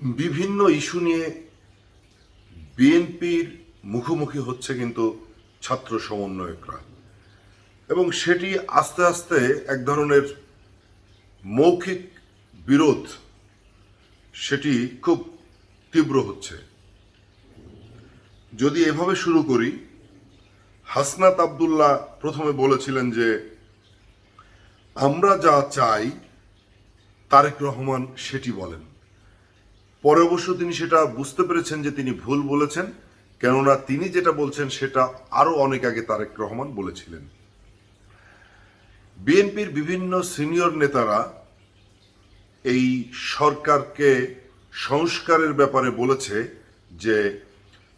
বিভিন্ন ইস্যু নিয়ে বিএনপির মুখোমুখি হচ্ছে কিন্তু ছাত্র সমন্বয়করা। এবং সেটি আস্তে আস্তে এক ধরনের মৌখিক বিরোধ, সেটি খুব তীব্র হচ্ছে। যদি এভাবে শুরু করি, হাসনাত আবদুল্লাহ প্রথমে বলেছিলেন যে, আমরা যা চাই, তারেক রহমান সেটি বলেন। পরে অবশ্য তিনি সেটা বুঝতে পেরেছেন যে তিনি ভুল বলেছেন, কেননা তিনি যেটা বলছেন সেটা আরও অনেক আগে তারেক রহমান বলেছিলেন। বিএনপির বিভিন্ন সিনিয়র নেতারা এই সরকারকে সংস্কারের ব্যাপারে বলেছে যে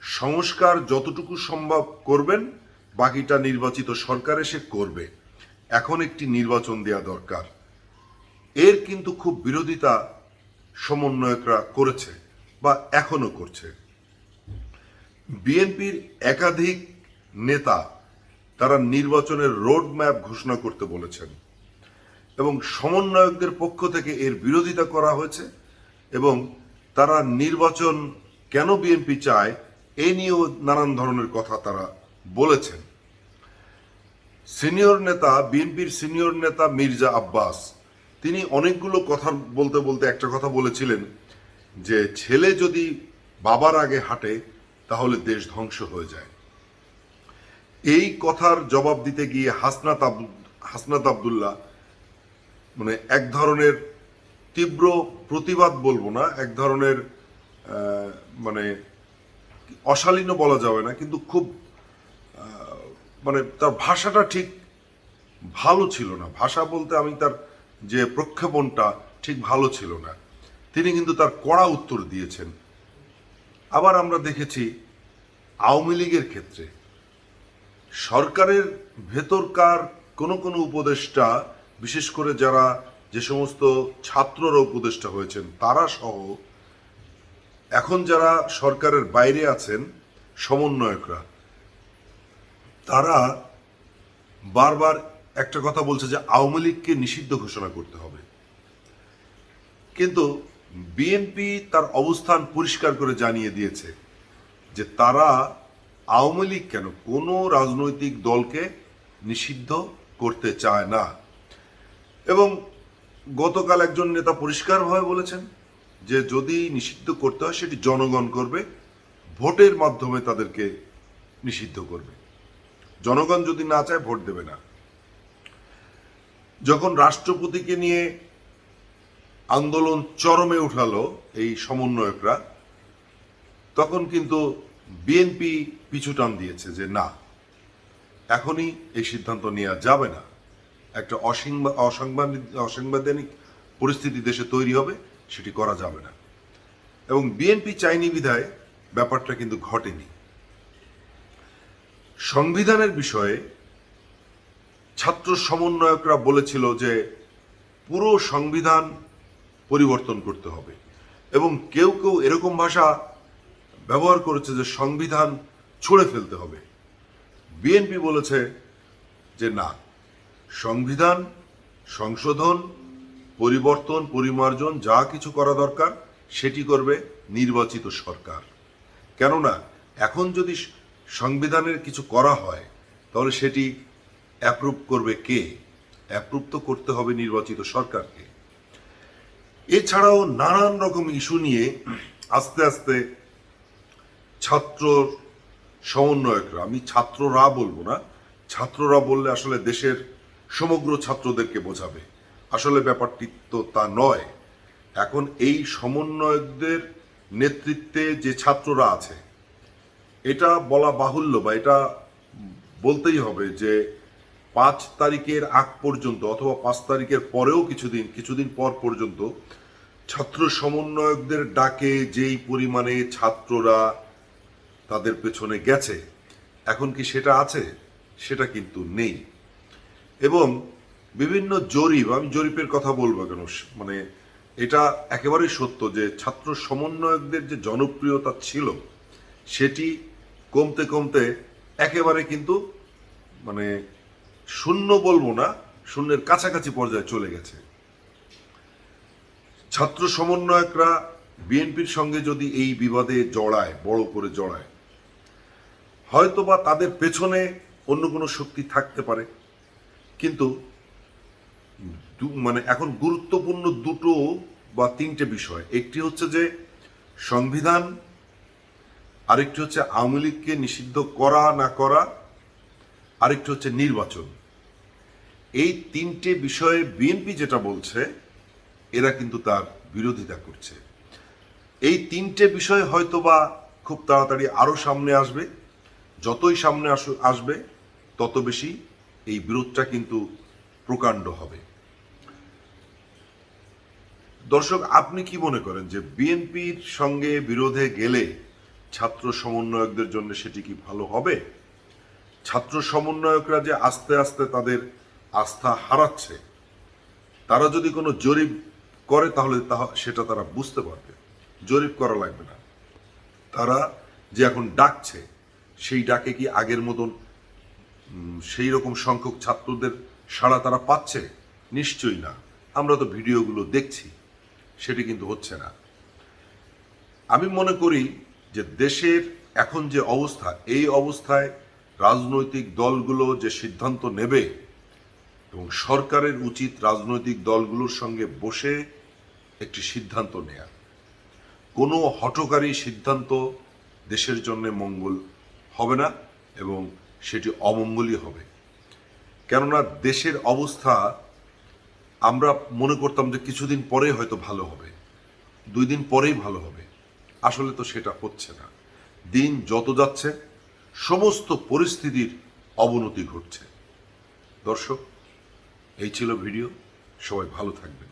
সংস্কার যতটুকু সম্ভব করবেন, বাকিটা নির্বাচিত সরকার এসে করবে। এখন একটি নির্বাচন দেওয়া দরকার। এর কিন্তু খুব বিরোধিতা সমন্বয়করা করেছে বা এখনও করছে। বিএনপির একাধিক নেতা তারা নির্বাচনের রোড ম্যাপ ঘোষণা করতে বলেছেন এবং সমন্বয়কদের পক্ষ থেকে এর বিরোধিতা করা হয়েছে এবং তারা নির্বাচন কেন বিএনপি চায়, এ নিয়েও নানান ধরনের কথা তারা বলেছেন। সিনিয়র নেতা, বিএনপির সিনিয়র নেতা মির্জা আব্বাস তিনি অনেকগুলো কথা বলতে বলতে একটা কথা বলেছিলেন যে ছেলে যদি বাবার আগে হাঁটে, তাহলে দেশ ধ্বংস হয়ে যায়। এই কথার জবাব দিতে গিয়ে হাসনাত হাসনাত আবদুল্লাহ মানে এক ধরনের তীব্র প্রতিবাদ বলব না, এক ধরনের মানে অশালীনও বলা যাবে না, কিন্তু খুব মানে তার ভাষাটা ঠিক ভালো ছিল না। ভাষা বলতে আমি তার যে প্রক্ষেপণটা ঠিক ভালো ছিল না। তিনি কিন্তু তার কড়া উত্তর দিয়েছেন। আবার আমরা দেখেছি আওয়ামী লীগের ক্ষেত্রে সরকারের ভেতরকার কোনো কোনো উপদেষ্টা, বিশেষ করে যারা যে সমস্ত ছাত্ররা উপদেষ্টা হয়েছেন, তারা সহ এখন যারা সরকারের বাইরে আছেন, সমন্বয়করা, তারা বারবার একটা কথা বলছে যে আওয়ামী লীগকে নিষিদ্ধ ঘোষণা করতে হবে। কিন্তু বিএনপি তার অবস্থান পরিষ্কার করে জানিয়ে দিয়েছে যে তারা আওয়ামী লীগ কেন কোনো রাজনৈতিক দলকে নিষিদ্ধ করতে চায় না। এবং গতকাল একজন নেতা পরিষ্কারভাবে বলেছেন যে যদি নিষিদ্ধ করতে হয়, সেটি জনগণ করবে, ভোটের মাধ্যমে তাদেরকে নিষিদ্ধ করবে। জনগণ যদি না চায়, ভোট দেবে না। যখন রাষ্ট্রপতিকে নিয়ে আন্দোলন চরমে উঠালো এই সমন্বয়করা, তখন কিন্তু বিএনপি পিছু টান দিয়েছে যে না, এখনই এই সিদ্ধান্ত নেওয়া যাবে না। একটা অসংবা- অসাংবাদিক, অসাংবিধানিক পরিস্থিতি দেশে তৈরি হবে, সেটি করা যাবে না। এবং বিএনপি চাইনি বিধায় ব্যাপারটা কিন্তু ঘটেনি। সংবিধানের বিষয়ে ছাত্র সমন্বয়করা বলেছিল যে পুরো সংবিধান পরিবর্তন করতে হবে। এবং কেউ কেউ এরকম ভাষা ব্যবহার করেছে যে সংবিধান ছুঁড়ে ফেলতে হবে। বিএনপি বলেছে যে না, সংবিধান, সংশোধন, পরিবর্তন, পরিমার্জন, যা কিছু করা দরকার, সেটি করবে নির্বাচিত সরকার। কেননা, এখন যদি সংবিধানের কিছু করা হয়, তাহলে সেটি অ্যাপ্রুভ করবে কে? অ্যাপ্রুভ তো করতে হবে নির্বাচিত সরকারকে। এছাড়াও নানান রকম ইস্যু নিয়ে আস্তে আস্তে ছাত্র সমন্বয়করা, আমি ছাত্ররা বলব না, ছাত্ররা বললে আসলে দেশের সমগ্র ছাত্রদেরকে বোঝাবে। আসলে ব্যাপারটি তো তা নয়। এখন এই সমন্বয়কদের নেতৃত্বে যে ছাত্ররা আছে, এটা বলা বাহুল্য বা এটা বলতেই হবে যে পাঁচ তারিখের আগ পর্যন্ত অথবা পাঁচ তারিখের পরেও কিছুদিন কিছুদিন পর পর্যন্ত ছাত্র সমন্বয়কদের ডাকে যেই পরিমাণে ছাত্ররা তাদের পেছনে গেছে, এখন কি সেটা আছে? সেটা কিন্তু নেই। এবং বিভিন্ন জরিপ, আমি জরিপের কথা বলব কেন মানে এটা একেবারেই সত্য যে ছাত্র সমন্বয়কদের যে জনপ্রিয়তা ছিল, সেটি কমতে কমতে একেবারে কিন্তু মানে শূন্য বলব না, শূন্যের কাছাকাছি পর্যায়ে চলে গেছে। ছাত্র সমন্বয়করা বিএনপির সঙ্গে যদি এই বিবাদে জড়ায়, বড় করে জড়ায়, হয়তোবা তাদের পেছনে অন্য কোনো শক্তি থাকতে পারে। কিন্তু মানে এখন গুরুত্বপূর্ণ দুটো বা তিনটে বিষয়। একটি হচ্ছে যে সংবিধান, আরেকটি হচ্ছে আওয়ামী লীগকে নিষিদ্ধ করা, না করা, আরেকটি হচ্ছে নির্বাচন। এই তিনটে বিষয়ে বিএনপি যেটা বলছে, এরা কিন্তু তার বিরোধিতা করছে। এই তিনটে বিষয় হয়তোবা খুব তাড়াতাড়ি আরও সামনে আসবে। যতই সামনে আসু- আসবে, তত বেশি এই বিরোধটা কিন্তু প্রকাণ্ড হবে। দর্শক, আপনি কি মনে করেন যে বিএনপির সঙ্গে বিরোধে গেলে ছাত্র সমন্বয়কদের জন্য সেটি কি ভালো হবে? ছাত্র সমন্বয়করা যে আস্তে আস্তে তাদের আস্থা হারাচ্ছে, তারা যদি কোনো জরিপ করে তাহলে তাহ- সেটা তারা বুঝতে পারবে। জরিপ করা লাগবে না। তারা যে এখন ডাকছে, সেই ডাকে কি আগের মতন সেই রকম সংখ্যক ছাত্রদের সাড়া তারা পাচ্ছে? নিশ্চয়ই না। আমরা তো ভিডিওগুলো দেখছি, সেটি কিন্তু হচ্ছে না। আমি মনে করি যে দেশের এখন যে অবস্থা, এই অবস্থায় রাজনৈতিক দলগুলো যে সিদ্ধান্ত নেবে এবং সরকারের উচিত রাজনৈতিক দলগুলোর সঙ্গে বসে একটি সিদ্ধান্ত নেয়া। কোনো হঠকারী সিদ্ধান্ত দেশের জন্য মঙ্গল হবে না এবং সেটি অমঙ্গলই হবে। কেননা দেশের অবস্থা আমরা মনে করতাম যে কিছুদিন পরে হয়তো ভালো হবে, দুই দিন পরেই ভালো হবে। আসলে তো সেটা হচ্ছে না। দিন যত যাচ্ছে, সমস্ত পরিস্থিতির অবনতি ঘটছে। দর্শক এই ছিল ভিডিও। সবাই ভালো থাকবেন।